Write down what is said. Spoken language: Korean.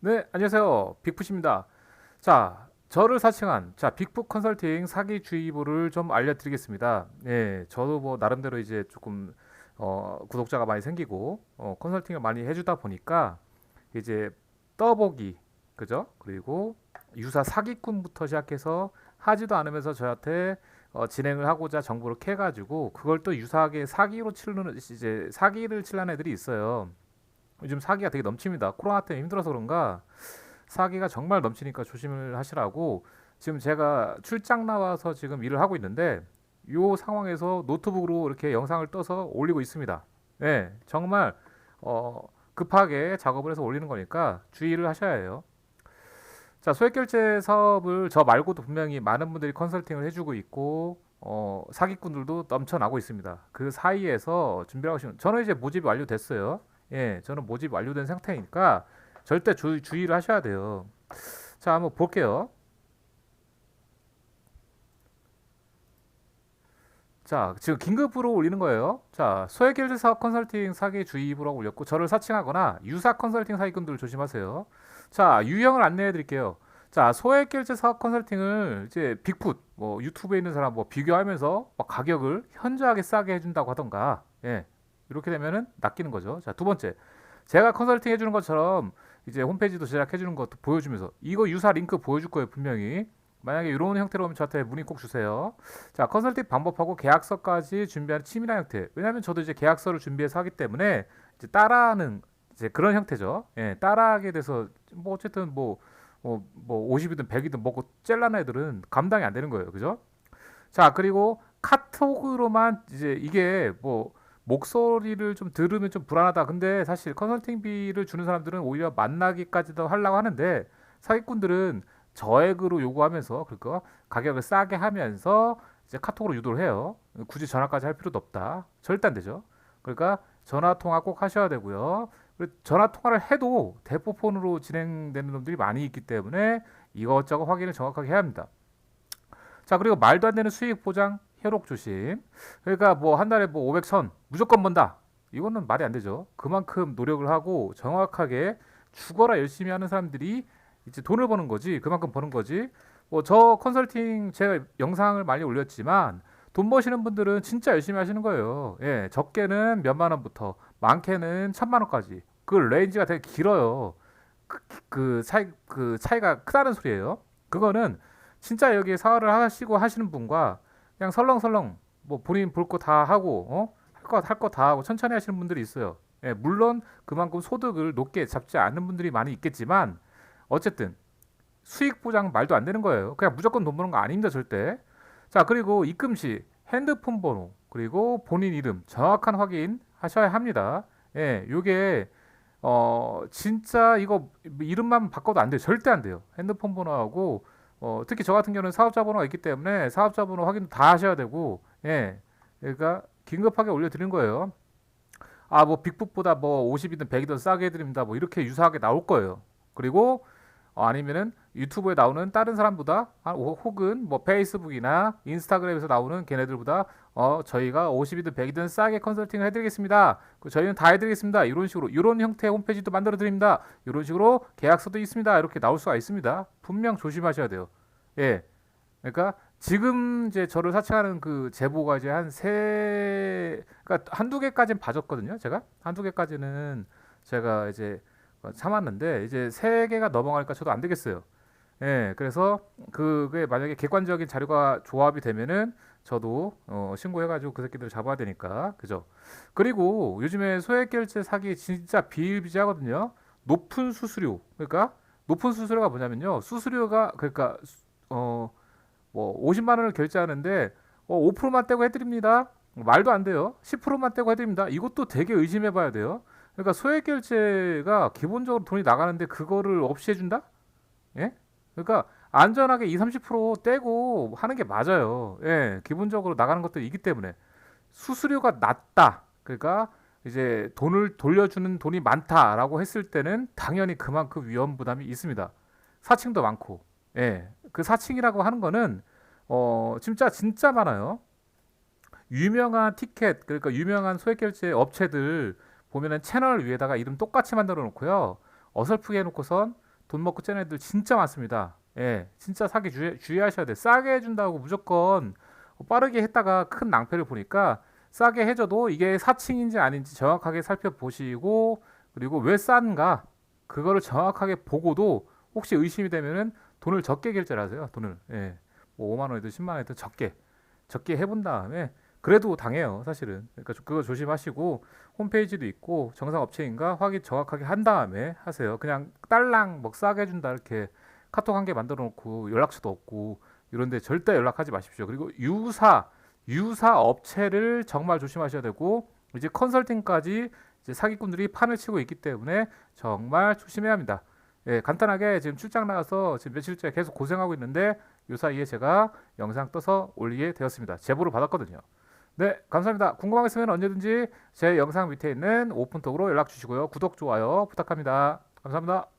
네, 안녕하세요. 빅풋입니다. 자, 저를 사칭한 자 빅풋 컨설팅 사기 주의보를 좀 알려드리겠습니다. 예, 저도 뭐 나름대로 이제 조금 어, 구독자가 많이 생기고 어, 컨설팅을 많이 해주다 보니까 이제 떠보기 그죠? 그리고 유사 사기꾼부터 시작해서 하지도 않으면서 저한테 어, 진행을 하고자 정보를 캐가지고 그걸 또 유사하게 사기로 치르는 이제 사기를 치려는 애들이 있어요. 요즘 사기가 되게 넘칩니다. 코로나 때문에 힘들어서 그런가 사기가 정말 넘치니까 조심을 하시라고 지금 제가 출장 나와서 지금 일을 하고 있는데 요 상황에서 노트북으로 이렇게 영상을 떠서 올리고 있습니다. 네, 정말 어, 급하게 작업을 해서 올리는 거니까 주의를 하셔야 해요. 자, 소액 결제 사업을 저 말고도 분명히 많은 분들이 컨설팅을 해주고 있고 어, 사기꾼들도 넘쳐나고 있습니다. 그 사이에서 준비하고 계시면 저는 이제 모집이 완료됐어요. 예, 저는 모집 완료된 상태니까 절대 주, 주의를 하셔야 돼요. 자, 한번 볼게요. 자, 지금 긴급으로 올리는 거예요. 자, 소액결제 사업 컨설팅 사기 주의부라고 올렸고, 저를 사칭하거나 유사 컨설팅 사기꾼들 조심하세요. 자, 유형을 안내해 드릴게요. 자, 소액결제 사업 컨설팅을 이제 빅풋, 뭐 유튜브에 있는 사람 뭐 비교하면서 막 가격을 현저하게 싸게 해준다고 하던가, 예, 이렇게 되면은 낚이는 거죠. 자, 두 번째. 제가 컨설팅 해주는 것처럼 이제 홈페이지도 제작해 주는 것도 보여주면서 이거 유사 링크 보여줄 거예요, 분명히. 만약에 이런 형태로 오면 저한테 문의 꼭 주세요. 자, 컨설팅 방법하고 계약서까지 준비하는 치밀한 형태. 왜냐하면 저도 이제 계약서를 준비해서 하기 때문에 이제 따라하는 이제 그런 형태죠. 예, 따라하게 돼서 뭐 어쨌든 뭐, 뭐, 뭐 50이든 100이든 먹고 젤라는 애들은 감당이 안 되는 거예요. 그죠? 자, 그리고 카톡으로만 이제 이게 뭐 목소리를 좀 들으면 좀 불안하다. 근데 사실 컨설팅비를 주는 사람들은 오히려 만나기까지도 하려고 하는데 사기꾼들은 저액으로 요구하면서 그러니까 가격을 싸게 하면서 이제 카톡으로 유도를 해요. 굳이 전화까지 할 필요도 없다. 절대 안 되죠. 그러니까 전화 통화 꼭 하셔야 되고요. 전화 통화를 해도 대포폰으로 진행되는 놈들이 많이 있기 때문에 이것저것 확인을 정확하게 해야 합니다. 자, 그리고 말도 안 되는 수익 보장 회록 조심. 그러니까 뭐 한 달에 뭐 500선 무조건 번다. 이거는 말이 안 되죠. 그만큼 노력을 하고 정확하게 죽어라 열심히 하는 사람들이 이제 돈을 버는 거지. 그만큼 버는 거지. 뭐 저 컨설팅 제가 영상을 많이 올렸지만 돈 버시는 분들은 진짜 열심히 하시는 거예요. 예, 적게는 몇만 원부터 많게는 천만 원까지. 그 레인지가 되게 길어요. 그, 그 차이 그 차이가 크다는 소리예요. 그거는 진짜 여기 사활을 하시고 하시는 분과 그냥 설렁설렁 뭐 본인 볼 거 다 하고 어? 할거할거 다 하고 천천히 하시는 분들이 있어요. 예, 물론 그만큼 소득을 높게 잡지 않는 분들이 많이 있겠지만 어쨌든 수익 보장 말도 안 되는 거예요. 그냥 무조건 돈 버는 거 아닙니다, 절대. 자, 그리고 입금 시 핸드폰 번호 그리고 본인 이름 정확한 확인 하셔야 합니다. 예, 요게 어 진짜 이거 이름만 바꿔도 안 돼요. 절대 안 돼요. 핸드폰 번호하고 어 특히 저 같은 경우는 사업자 번호가 있기 때문에 사업자 번호 확인 다 하셔야 되고 예. 그러니까 긴급하게 올려 드린 거예요. 아, 뭐 빅풋보다 뭐 50이든 100이든 싸게 해 드립니다. 뭐 이렇게 유사하게 나올 거예요. 그리고 어, 아니면은 유튜브에 나오는 다른 사람보다 아, 호- 혹은 뭐 페이스북이나 인스타그램에서 나오는 걔네들보다 어 저희가 50이든 100이든 싸게 컨설팅을 해드리겠습니다. 그 저희는 다 해드리겠습니다. 이런 식으로 이런 형태의 홈페이지도 만들어 드립니다. 이런 식으로 계약서도 있습니다. 이렇게 나올 수가 있습니다. 분명 조심하셔야 돼요. 예, 그러니까 지금 이제 저를 사칭하는 그 제보가 이제 한 세, 그러니까 한두 개까지는 봐줬거든요. 제가 한두 개까지는 제가 이제 어, 참았는데 이제 세 개가 넘어가니까 저도 안 되겠어요. 예, 그래서 그게 만약에 객관적인 자료가 조합이 되면은 저도 어, 신고해가지고 그 새끼들 잡아야 되니까 그죠. 그리고 요즘에 소액결제 사기 진짜 비일비재하거든요. 높은 수수료 그러니까 높은 수수료가 뭐냐면요. 수수료가 그러니까 수- 어, 뭐 50만 원을 결제하는데 어, 5%만 떼고 해드립니다. 말도 안 돼요. 10%만 떼고 해드립니다. 이것도 되게 의심해봐야 돼요. 그러니까 소액 결제가 기본적으로 돈이 나가는데 그거를 없이 해준다? 예? 그러니까 안전하게 2, 30% 떼고 하는 게 맞아요. 예, 기본적으로 나가는 것들이 있기 때문에 수수료가 낮다. 그러니까 이제 돈을 돌려주는 돈이 많다라고 했을 때는 당연히 그만큼 위험 부담이 있습니다. 사칭도 많고, 예, 그 사칭이라고 하는 거는 어 진짜 진짜 많아요. 유명한 티켓 그러니까 유명한 소액 결제 업체들 보면은 채널 위에다가 이름 똑같이 만들어 놓고요. 어설프게 해놓고선 돈 먹고 째는 애들 진짜 많습니다. 예, 진짜 사기 주의, 주의하셔야 돼. 싸게 해준다고 무조건 빠르게 했다가 큰 낭패를 보니까 싸게 해줘도 이게 사칭인지 아닌지 정확하게 살펴보시고 그리고 왜 싼가 그거를 정확하게 보고도 혹시 의심이 되면은 돈을 적게 결제를 하세요. 돈을 예, 뭐 5만 원이든 10만 원이든 적게 적게 해본 다음에 그래도 당해요. 사실은 그러니까 그거 조심하시고 홈페이지도 있고 정상 업체인가 확인 정확하게 한 다음에 하세요. 그냥 딸랑 뭐 싸게 해준다 이렇게 카톡 한 개 만들어 놓고 연락처도 없고 이런데 절대 연락하지 마십시오. 그리고 유사 유사 업체를 정말 조심하셔야 되고 이제 컨설팅까지 이제 사기꾼들이 판을 치고 있기 때문에 정말 조심해야 합니다. 예, 간단하게 지금 출장 나가서 지금 며칠째 계속 고생하고 있는데 요 사이에 제가 영상 떠서 올리게 되었습니다. 제보를 받았거든요. 네, 감사합니다. 궁금한 거 있으면 언제든지 제 영상 밑에 있는 오픈톡으로 연락 주시고요. 구독, 좋아요 부탁합니다. 감사합니다.